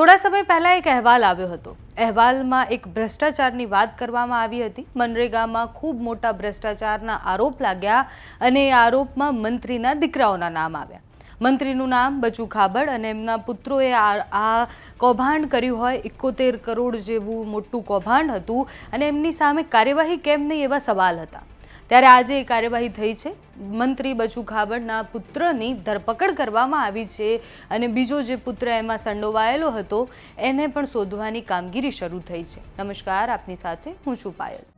થોડા સમય પહેલા એક અહેવાલ આવ્યો હતો. અહેવાલમાં એક ભ્રષ્ટાચારની વાત કરવામાં આવી હતી. મનરેગામાં ખૂબ મોટા ભ્રષ્ટાચારના આરોપ લાગ્યા અને એ આરોપમાં મંત્રીના દીકરાઓના નામ આવ્યા. મંત્રીનું નામ બચુ ખાબડ અને એમના પુત્રોએ આ કૌભાંડ કર્યું હોય, એકોતેર કરોડ જેવું મોટું કૌભાંડ હતું અને એમની સામે કાર્યવાહી કેમ નહીં એવા સવાલ હતા. ત્યારે આજે એ કાર્યવાહી થઈ છે. મંત્રી બચુ ખાબડના પુત્રની ધરપકડ કરવામાં આવી છે અને બીજો જે પુત્ર એમાં સંડોવાયેલો હતો, એને પણ શોધવાની કામગીરી શરૂ થઈ છે. નમસ્કાર, આપની સાથે હું છું પાયલ.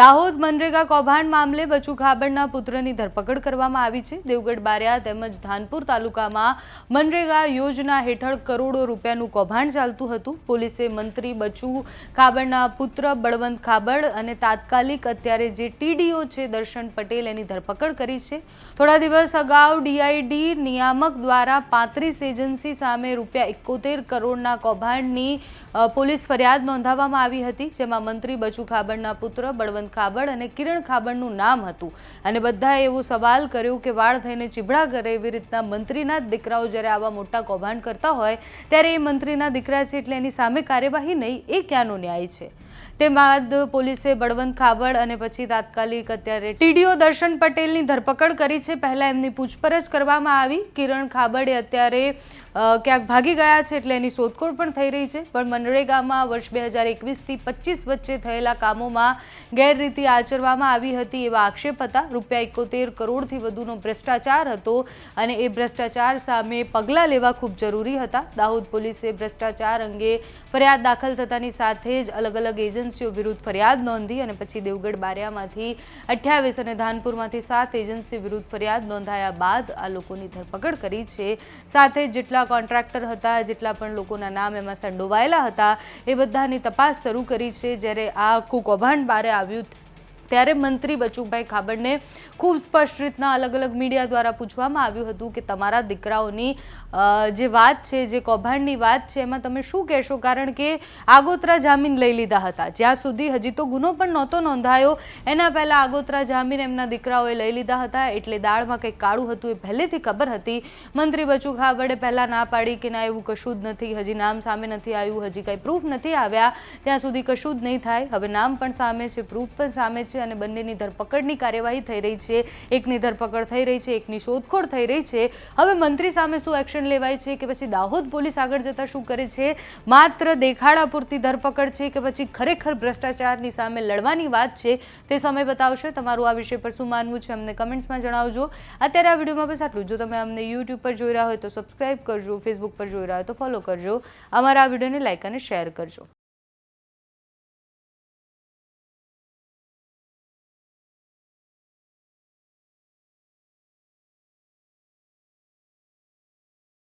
દાહોદ મનરેગા કૌભાંડ મામલે બચુ ખાબડના પુત્રની ધરપકડ કરવામાં આવી છે. દેવગઢ બારિયા તેમજ ધાનપુર તાલુકામાં મનરેગા યોજના હેઠળ કરોડો રૂપિયાનું કૌભાંડ ચાલતું હતું. પોલીસે મંત્રી બચુ ખાબડના પુત્ર બળવંત ખાબડ અને તાત્કાલિક અત્યારે જે ટીડીઓ છે દર્શન પટેલ એની ધરપકડ કરી છે. થોડા દિવસ અગાઉ ડીઆઈડી નિયામક દ્વારા પાંત્રીસ એજન્સી સામે રૂપિયા એકોતેર કરોડના કૌભાંડની પોલીસ ફરિયાદ નોંધાવવામાં આવી હતી, જેમાં મંત્રી બચુ ખાબડના પુત્ર બળવંત ખાબડ અને કિરણ ખાબડનું નામ હતું. અને બધાએ એવો સવાલ કર્યો કે વાળ થઈને ચીબડા કરે એવી રીતના મંત્રીના જ દીકરાઓ જ્યારે આવા મોટા કૌભાંડ કરતા હોય, ત્યારે એ મંત્રીના દીકરા છે એટલે એની સામે કાર્યવાહી નહીં, એ ક્યાંનો ન્યાય છે? તે બાદ પોલીસે બળવંત ખાબડ અને પછી તાત્કાલિક અત્યારે ટીડીઓ દર્શન પટેલની ધરપકડ કરી છે. પહેલાં એમની પૂછપરછ કરવામાં આવી. કિરણ ખાબડે અત્યારે ક્યાંક ભાગી ગયા છે એટલે એની શોધખોળ પણ થઈ રહી છે. પણ મનરેગામાં વર્ષ બે હજાર એકવીસથી પચીસ વચ્ચે થયેલા કામોમાં ગેરરીતિ આચરવામાં આવી હતી એવા આક્ષેપ હતા. રૂપિયા એકોતેર કરોડથી વધુનો ભ્રષ્ટાચાર હતો અને એ ભ્રષ્ટાચાર સામે પગલાં લેવા ખૂબ જરૂરી હતા. દાહોદ પોલીસે ભ્રષ્ટાચાર અંગે ફરિયાદ દાખલ થતાની સાથે જ અલગ અલગ એજન્સીઓ વિરુદ્ધ ફરિયાદ નોંધી અને પછી દેવગઢ બારિયામાંથી અઠ્યાવીસ અને ધાનપુરમાંથી સાત એજન્સી વિરુદ્ધ ફરિયાદ નોંધાયા બાદ આ લોકોની ધરપકડ કરી છે. સાથે જેટલા કોન્ટ્રાક્ટર હતા, જેટલા પણ લોકોના નામ એમાં સંડોવાયેલા હતા, એ બધાની તપાસ શરૂ કરી છે. જ્યારે આ આખું કૌભાંડ બારે આવ્યું ત્યારે મંત્રી બચુભાઈ ખાબડને ખૂબ સ્પષ્ટ રીતના અલગ અલગ મીડિયા દ્વારા પૂછવામાં આવ્યું હતું કે તમારા દીકરાઓની જે વાત છે, જે કૌભાંડની વાત છે, એમાં તમે શું કહેશો? કારણ કે આગોતરા જામીન લઈ લીધા હતા. જ્યાં સુધી હજી તો ગુનો પણ નહોતો નોંધાયો, એના પહેલાં આગોતરા જામીન એમના દીકરાઓએ લઈ લીધા હતા. એટલે દાળમાં કંઈક કાળું હતું એ પહેલેથી ખબર હતી. મંત્રી બચુ ખાબડે પહેલાં ના પાડી કે ના, એવું કશું જ નથી. હજી નામ સામે નથી આવ્યું, હજી કંઈ પ્રૂફ નથી આવ્યા. ત્યાં સુધી કશું જ નહીં થાય. હવે નામ પણ સામે છે પ્રૂફ પણ સામે છે અને બંનેની ધરપકડની કાર્યવાહી થઈ રહી છે. એકની ધરપકડ થઈ રહી છે, એકની શોધખોળ થઈ રહી છે. હવે મંત્રી સામે શું એક્શન લેવાય છે કે પછી દાહોદ પોલીસ આગળ જતા શું કરે છે? માત્ર દેખાડા પૂરતી ધરપકડ છે કે પછી ખરેખર ભ્રષ્ટાચારની સામે લડવાની વાત છે તે સમય બતાવશે. તમારું આ વિષય પર શું માનવું છે અમને કમેન્ટ્સમાં જણાવજો. અત્યારે આ વિડીયોમાં બસ આટલું. જો તમે અમને યુટ્યુબ પર જોઈ રહ્યા હોય તો સબસ્ક્રાઇબ કરજો ફેસબુક પર જોઈ રહ્યા હોય તો ફોલો કરજો. અમારા આ વિડીયોને લાઇક અને શેર કરજો.